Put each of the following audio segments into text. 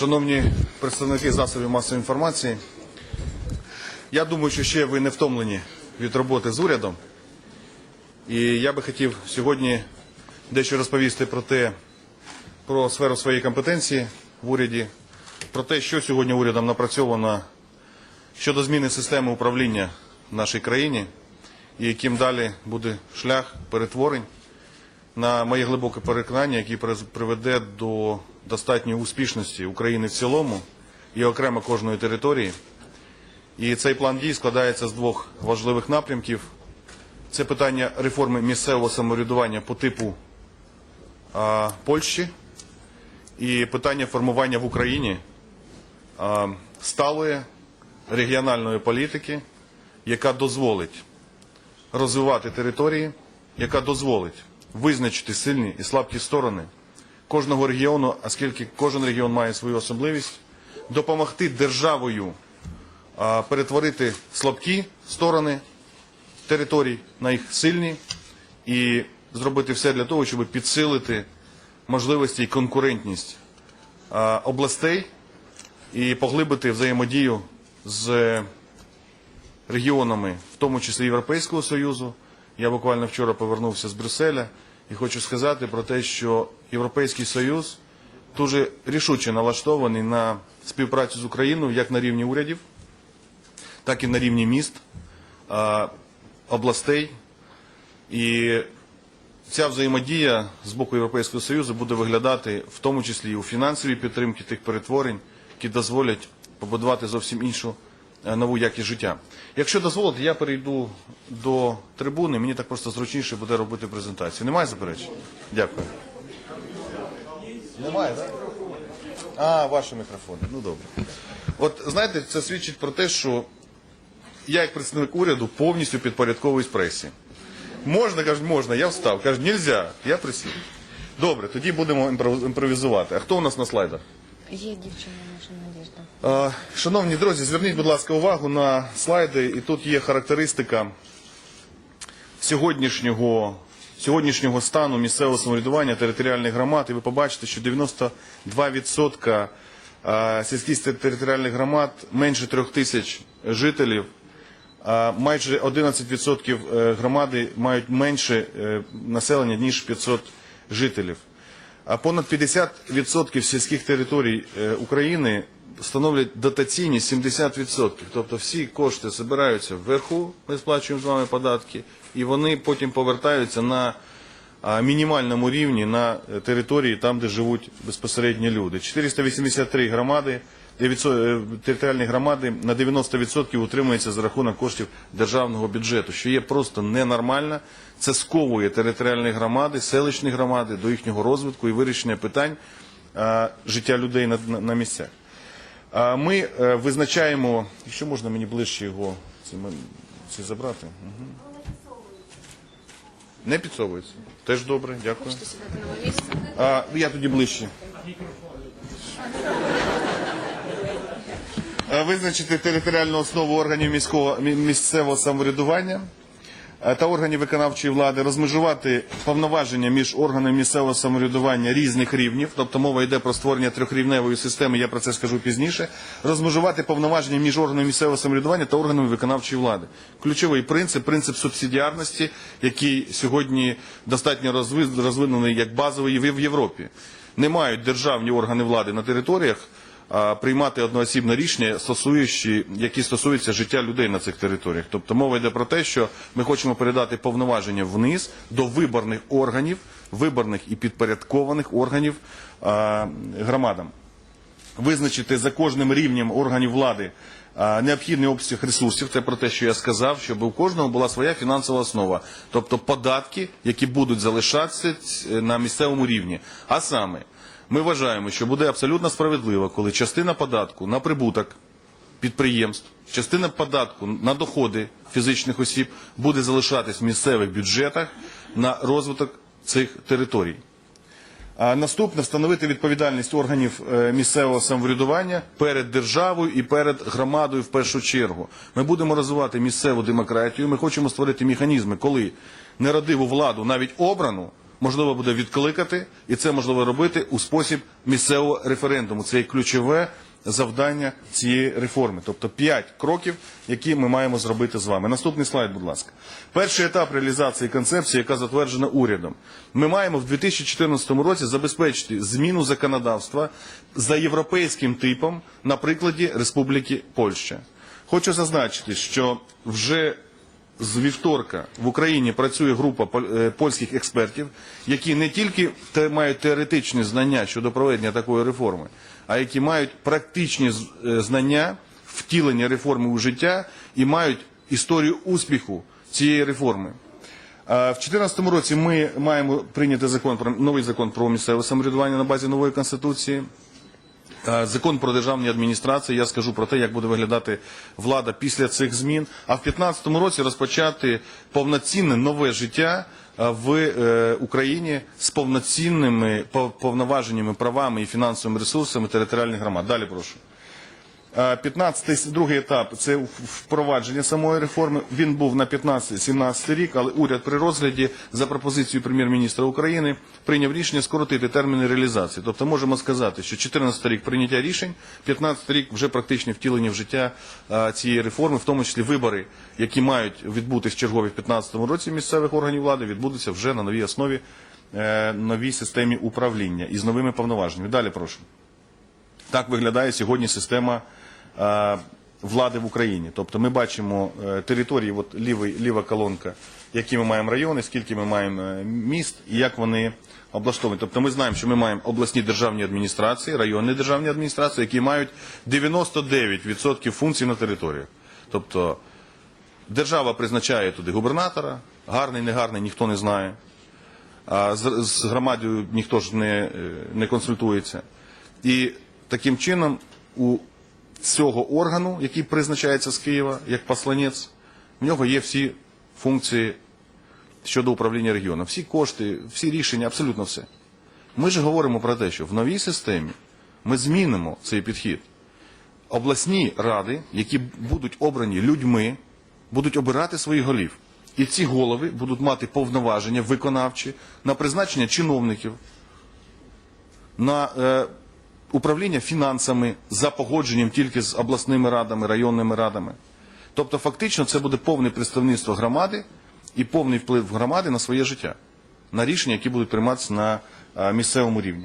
Шановні представники засобів масової інформації, я думаю, що ще ви не втомлені від роботи з урядом. І я би хотів сьогодні дещо розповісти про те, про сферу своєї компетенції в уряді, про те, що сьогодні урядом напрацьовано щодо зміни системи управління в нашій країні і яким далі буде шлях перетворень на моє глибоке переконання, який приведе до достатньої успішності України в цілому і окремо кожної території. І цей план дій складається з двох важливих напрямків. Це питання реформи місцевого самоврядування по типу а, Польщі і питання формування в Україні а, сталої регіональної політики, яка дозволить розвивати території, яка дозволить визначити сильні і слабкі сторони кожного регіону, оскільки кожен регіон має свою особливість, допомогти державою перетворити слабкі сторони територій на їх сильні і зробити все для того, щоб підсилити можливості і конкурентність областей і поглибити взаємодію з регіонами, в тому числі Європейського Союзу. Я буквально вчора повернувся з Брюсселя і хочу сказати про те, що Європейський Союз дуже рішуче налаштований на співпрацю з Україною як на рівні урядів, так і на рівні міст, областей. І ця взаємодія з боку Європейського Союзу буде виглядати в тому числі і у фінансовій підтримці тих перетворень, які дозволять побудувати зовсім іншу нову якість життя. Якщо дозволите, я перейду до трибуни, мені так просто зручніше буде робити презентацію. Немає заперечень? Дякую. Немає, так? А, ваші мікрофони. Ну добре. От знаєте, це свідчить про те, що я, як представник уряду, повністю підпорядковуюсь пресі. Можна, кажуть, можна, я встав. Кажуть, нельзя, я присів. Добре, тоді будемо імпровізувати. А хто у нас на слайдах? Є дівчина наша Надіжда. Шановні друзі, зверніть, будь ласка, увагу на слайди, і тут є характеристика сьогоднішнього, сьогоднішнього стану місцевого самоврядування територіальних громад, і ви побачите, що 92% е, сільських територіальних громад менше трьох тисяч жителів, майже 11% е, громади мають менше е, населення, ніж 500 жителів. Понад 50% сільських територій е, України становлять дотаційні 70%. Тобто всі кошти збираються вверху, ми сплачуємо з вами податки, і вони потім повертаються на мінімальному рівні на е, території, там, де живуть безпосередньо люди. 483 громади, 900, е, територіальні громади на 90% утримуються за рахунок коштів державного бюджету, що є просто ненормально. Це сковує територіальні громади, селищні громади до їхнього розвитку і вирішення питань життя людей на, на, на місцях. А, Ми е, визначаємо, якщо можна мені ближче його ці, ці забрати. Угу. Не підсовується. Теж добре, дякую. А, я тоді ближче. Е, Визначити територіальну основу органів міського місцевого самоврядування е, та органів виконавчої влади, розмежувати повноваження між органами місцевого самоврядування різних рівнів, тобто мова йде про створення трьохрівневої системи, я про це скажу пізніше, розмежувати повноваження між органами місцевого самоврядування та органами виконавчої влади. Ключовий принцип принцип субсидіарності, який сьогодні достатньо розви- розвинений як базовий в Європі. Не мають державні органи влади на територіях приймати одноосібне рішення, стосуючи, які стосуються життя людей на цих територіях. Тобто мова йде про те, що ми хочемо передати повноваження вниз до виборних органів, виборних і підпорядкованих органів громадам. Визначити за кожним рівнем органів влади необхідний обсяг ресурсів. Це про те, що я сказав, щоб у кожного була своя фінансова основа, тобто податки, які будуть залишатися на місцевому рівні. А саме, ми вважаємо, що буде абсолютно справедливо, коли частина податку на прибуток підприємств, частина податку на доходи фізичних осіб буде залишатись в місцевих бюджетах на розвиток цих територій. А наступне встановити відповідальність органів е, місцевого самоврядування перед державою і перед громадою в першу чергу. Ми будемо розвивати місцеву демократію. Ми хочемо створити механізми, коли нерадиву владу, навіть обрану, можливо буде відкликати, і це можливо робити у спосіб місцевого референдуму. Це є ключове завдання цієї реформи. Тобто п'ять кроків, які ми маємо зробити з вами. Наступний слайд, будь ласка. Перший етап реалізації концепції, яка затверджена урядом. Ми маємо в 2014 році забезпечити зміну законодавства за європейським типом на прикладі Республіки Польща. Хочу зазначити, що вже з вівторка в Україні працює група е, польських експертів, які не тільки мають теоретичні знання щодо проведення такої реформи, а які мають практичні е, знання втілення реформи у життя і мають історію успіху цієї реформи. А В 2014 році ми маємо прийняти закон новий закон про місцеве самоврядування на базі нової конституції. Е, Закон про державні адміністрації. Я скажу про те, як буде виглядати влада після цих змін. А в 2015 році розпочати повноцінне нове життя е, в е, Україні з повноцінними пов- повноваженнями, правами і фінансовими ресурсами територіальних громад. Далі прошу. 15-й, другий етап це впровадження самої реформи. Він був на 15-17 рік, але уряд при розгляді за пропозицією прем'єр-міністра України прийняв рішення скоротити терміни реалізації. Тобто можемо сказати, що 14 рік прийняття рішень, 15 рік вже практичне втілення в життя цієї реформи, в тому числі вибори, які мають відбутись чергові в 15 році місцевих органів влади, відбудуться вже на новій основі, е, новій системі управління і з новими повноваженнями. Далі прошу. Так виглядає сьогодні система е, влади в Україні. Тобто ми бачимо е, території, от лівий, ліва колонка, які ми маємо райони, скільки ми маємо е, міст і як вони облаштовані. Тобто ми знаємо, що ми маємо обласні державні адміністрації, районні державні адміністрації, які мають 99% функцій на територіях. Тобто держава призначає туди губернатора, гарний, негарний, ніхто не знає. А з, з громадою ніхто ж не, е, не консультується. І таким чином у цього органу, який призначається з Києва як посланець, в нього є всі функції щодо управління регіоном. Всі кошти, всі рішення, абсолютно все. Ми ж говоримо про те, що в новій системі ми змінимо цей підхід. Обласні ради, які будуть обрані людьми, будуть обирати своїх голів. І ці голови будуть мати повноваження виконавчі на призначення чиновників, на е, управління фінансами за погодженням тільки з обласними радами, районними радами. Тобто, фактично, це буде повне представництво громади і повний вплив громади на своє життя, на рішення, які будуть прийматися на е, місцевому рівні.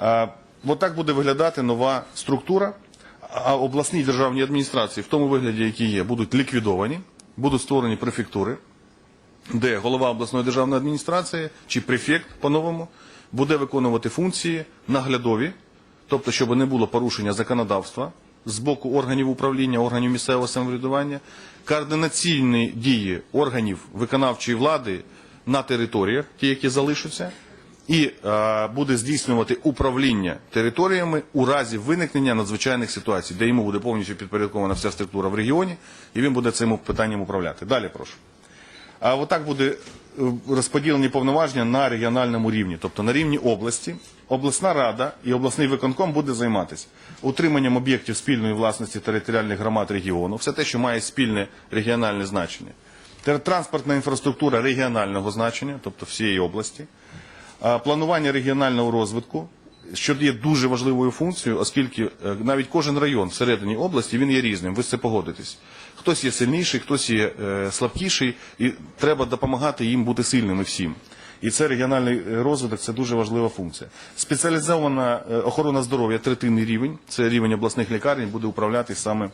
Е, От так буде виглядати нова структура. А обласні державні адміністрації, в тому вигляді, які є, будуть ліквідовані, будуть створені префектури, де голова обласної державної адміністрації чи префект по-новому буде виконувати функції наглядові, тобто, щоб не було порушення законодавства з боку органів управління, органів місцевого самоврядування, координаційні дії органів виконавчої влади на територіях, ті, які залишаться, і е, буде здійснювати управління територіями у разі виникнення надзвичайних ситуацій, де йому буде повністю підпорядкована вся структура в регіоні, і він буде цим питанням управляти. Далі прошу. А отак буде розподілені повноваження на регіональному рівні, тобто на рівні області. Обласна рада і обласний виконком буде займатися утриманням об'єктів спільної власності територіальних громад регіону, все те, що має спільне регіональне значення. Транспортна інфраструктура регіонального значення, тобто всієї області. Планування регіонального розвитку, що є дуже важливою функцією, оскільки е, навіть кожен район всередині області він є різним. Ви з це погодитесь. Хтось є сильніший, хтось є е, слабкіший, і треба допомагати їм бути сильними всім. І це регіональний е, розвиток, це дуже важлива функція. Спеціалізована охорона здоров'я, третинний рівень, це рівень обласних лікарень, буде управляти саме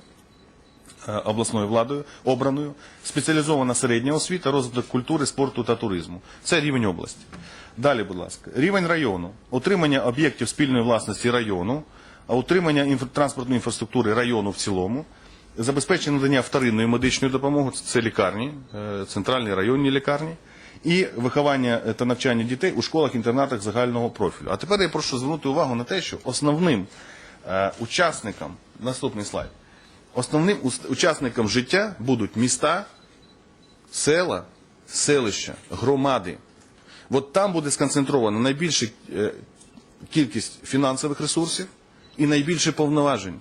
обласною владою, обраною, спеціалізована середня освіта, розвиток культури, спорту та туризму. Це рівень області. Далі, будь ласка, рівень району, утримання об'єктів спільної власності району, утримання транспортної інфраструктури району в цілому, забезпечення надання вторинної медичної допомоги, це лікарні, е, центральні районні лікарні, і виховання е, та навчання дітей у школах-інтернатах загального профілю. А тепер я прошу звернути увагу на те, що основним е, учасникам, наступний слайд, Основним учасникам життя будуть міста, села, селища, громади. От там буде сконцентрована найбільша е, кількість фінансових ресурсів і найбільше повноважень.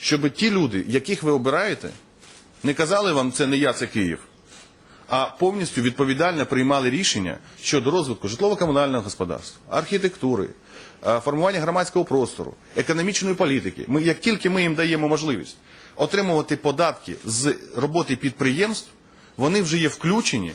Щоб ті люди, яких ви обираєте, не казали вам, це не я, це Київ. а повністю відповідально приймали рішення щодо розвитку житлово-комунального господарства, архітектури, е, формування громадського простору, економічної політики. Ми, як тільки ми їм даємо можливість отримувати податки з роботи підприємств, вони вже є включені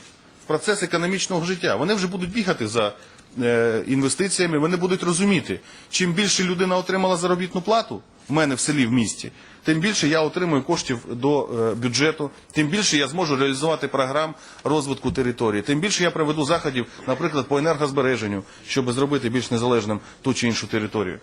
процес економічного життя. Вони вже будуть бігати за е, інвестиціями, вони будуть розуміти, чим більше людина отримала заробітну плату в мене в селі, в місті, тим більше я отримую коштів до е, бюджету, тим більше я зможу реалізувати програм розвитку території, тим більше я проведу заходів, наприклад, по енергозбереженню, щоб зробити більш незалежним ту чи іншу територію.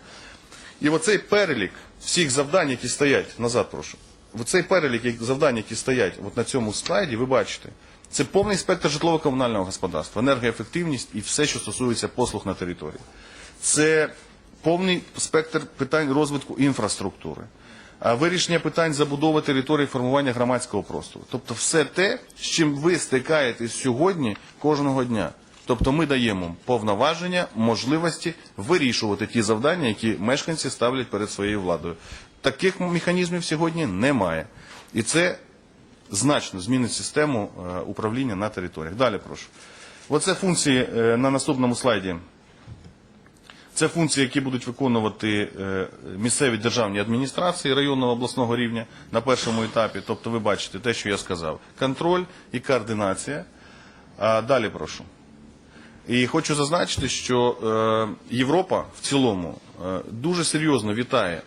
І оцей перелік всіх завдань, які стоять, назад прошу, оцей перелік завдань, які стоять от на цьому слайді, ви бачите, це повний спектр житлово-комунального господарства, енергоефективність і все, що стосується послуг на території. Це повний спектр питань розвитку інфраструктури, вирішення питань забудови території, формування громадського простору. Тобто все те, з чим ви стикаєтесь сьогодні кожного дня. Тобто ми даємо повноваження, можливості вирішувати ті завдання, які мешканці ставлять перед своєю владою. Таких механізмів сьогодні немає. І це значно змінить систему е, управління на територіях. Далі прошу. Оце функції е, на наступному слайді. Це функції, які будуть виконувати е, місцеві державні адміністрації районного обласного рівня на першому етапі. Тобто, ви бачите те, що я сказав: контроль і координація. Далі прошу. І хочу зазначити, що Європа в цілому дуже серйозно вітає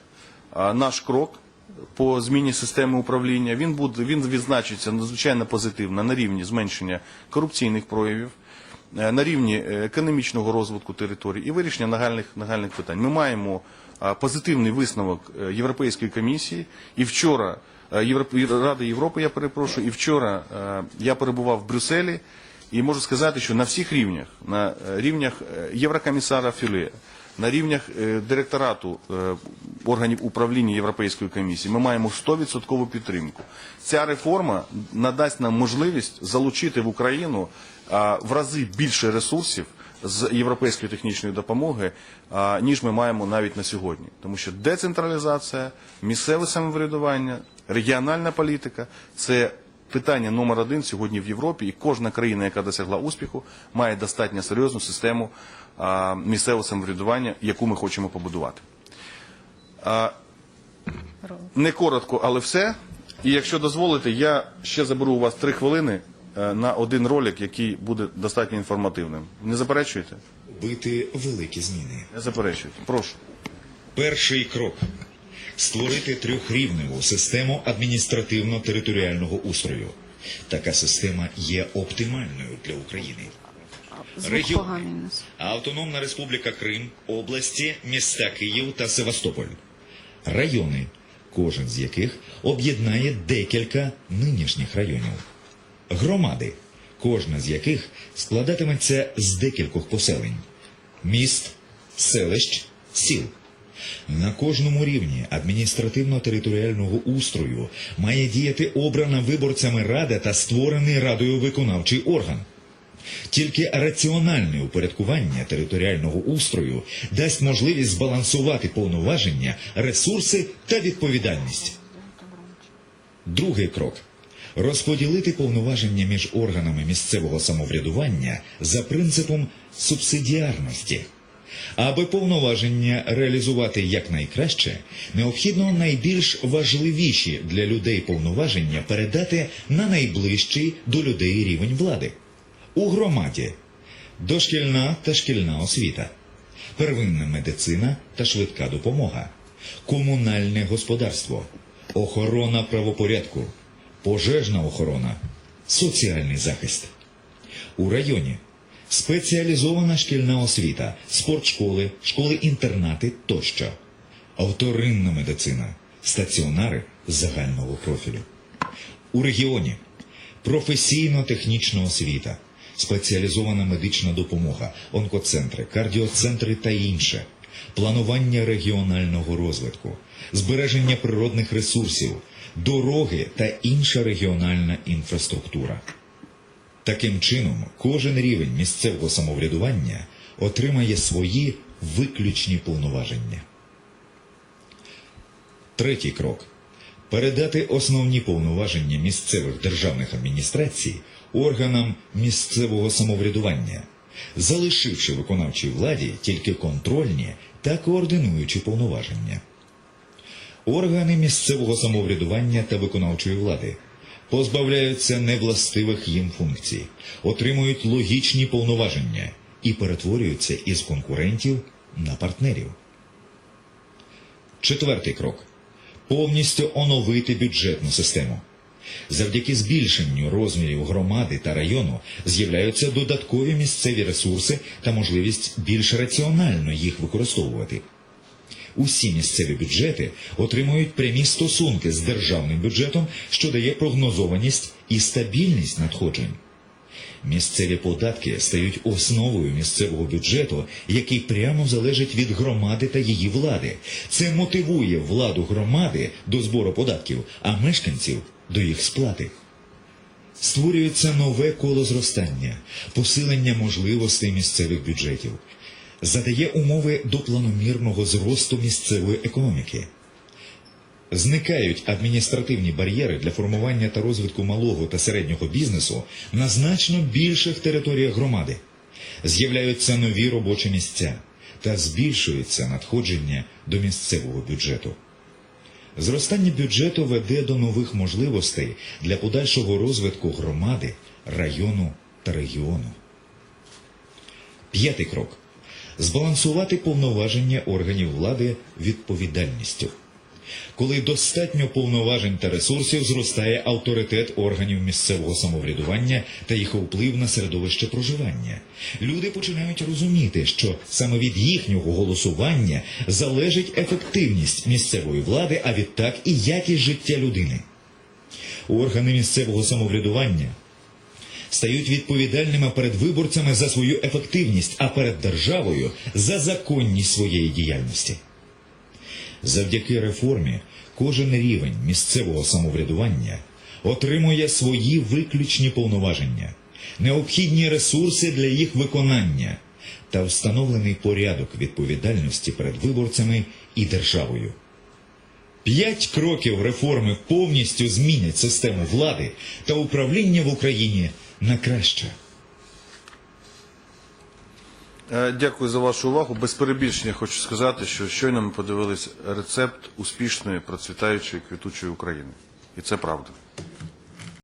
наш крок по зміні системи управління. Він буде він відзначиться надзвичайно позитивно на рівні зменшення корупційних проявів, е, на рівні е, економічного розвитку території і вирішення нагальних нагальних питань. Ми маємо позитивний висновок е, Європейської комісії. І вчора Європ- Ради Європи, я перепрошую, і вчора я перебував в Брюсселі. І можу сказати, що на всіх рівнях, на рівнях Єврокомісара Філе, на рівнях е, директорату е, органів управління Європейської комісії ми маємо 100% підтримку. Ця реформа надасть нам можливість залучити в Україну в рази більше ресурсів з європейської технічної допомоги, ніж ми маємо навіть на сьогодні. Тому що децентралізація, місцеве самоврядування, регіональна політика це питання номер один сьогодні в Європі, і кожна країна, яка досягла успіху, має достатньо серйозну систему місцевого самоврядування, яку ми хочемо побудувати. Не коротко, але все. І якщо дозволите, я ще заберу у вас три хвилини е, на один ролик, який буде достатньо інформативним. Не заперечуєте? Бити великі зміни. Не заперечуєте. Прошу. Перший крок створити трьохрівневу систему адміністративно-територіального устрою. Така система є оптимальною для України. Звук Регіон. поганий у нас. Автономна Республіка Крим, області, міста Київ та Севастополь. Райони, кожен з яких об'єднає декілька нинішніх районів. Громади, кожна з яких складатиметься з декількох поселень. Міст, селищ, сіл. На кожному рівні адміністративно-територіального устрою має діяти обрана виборцями рада та створений радою виконавчий орган. Тільки раціональне упорядкування територіального устрою дасть можливість збалансувати повноваження, ресурси та відповідальність. Другий крок розподілити повноваження між органами місцевого самоврядування за принципом субсидіарності. Аби повноваження реалізувати якнайкраще, необхідно найбільш важливіші для людей повноваження передати на найближчий до людей рівень влади. У громаді дошкільна та шкільна освіта, первинна медицина та швидка допомога, комунальне господарство, охорона правопорядку, пожежна охорона, соціальний захист. У районі спеціалізована шкільна освіта, спортшколи, школи-інтернати тощо, авторинна медицина, стаціонари загального профілю. У регіоні. Професійно-технічна освіта, спеціалізована медична допомога, онкоцентри, кардіоцентри та інше, планування регіонального розвитку, збереження природних ресурсів, дороги та інша регіональна інфраструктура. Таким чином, кожен рівень місцевого самоврядування отримає свої виключні повноваження. Третій крок передати основні повноваження місцевих державних адміністрацій органам місцевого самоврядування, залишивши виконавчій владі тільки контрольні та координуючі повноваження. Органи місцевого самоврядування та виконавчої влади позбавляються невластивих їм функцій, отримують логічні повноваження і перетворюються із конкурентів на партнерів. Четвертий крок повністю оновити бюджетну систему. Завдяки збільшенню розмірів громади та району з'являються додаткові місцеві ресурси та можливість більш раціонально їх використовувати. Усі місцеві бюджети отримують прямі стосунки з державним бюджетом, що дає прогнозованість і стабільність надходжень. Місцеві податки стають основою місцевого бюджету, який прямо залежить від громади та її влади. Це мотивує владу громади до збору податків, а мешканців до їх сплати. Створюється нове коло зростання, посилення можливостей місцевих бюджетів, задає умови до планомірного зросту місцевої економіки. Зникають адміністративні бар'єри для формування та розвитку малого та середнього бізнесу на значно більших територіях громади. З'являються нові робочі місця та збільшується надходження до місцевого бюджету. Зростання бюджету веде до нових можливостей для подальшого розвитку громади, району та регіону. П'ятий крок збалансувати повноваження органів влади відповідальністю. Коли достатньо повноважень та ресурсів, зростає авторитет органів місцевого самоврядування та їх вплив на середовище проживання. Люди починають розуміти, що саме від їхнього голосування залежить ефективність місцевої влади, а відтак і якість життя людини. Органи місцевого самоврядування стають відповідальними перед виборцями за свою ефективність, а перед державою за законність своєї діяльності. Завдяки реформі кожен рівень місцевого самоврядування отримує свої виключні повноваження, необхідні ресурси для їх виконання та встановлений порядок відповідальності перед виборцями і державою. П'ять кроків реформи повністю змінять систему влади та управління в Україні на краще. Е, Дякую за вашу увагу. Без перебільшення хочу сказати, що щойно ми подивились рецепт успішної, процвітаючої, квітучої України. І це правда.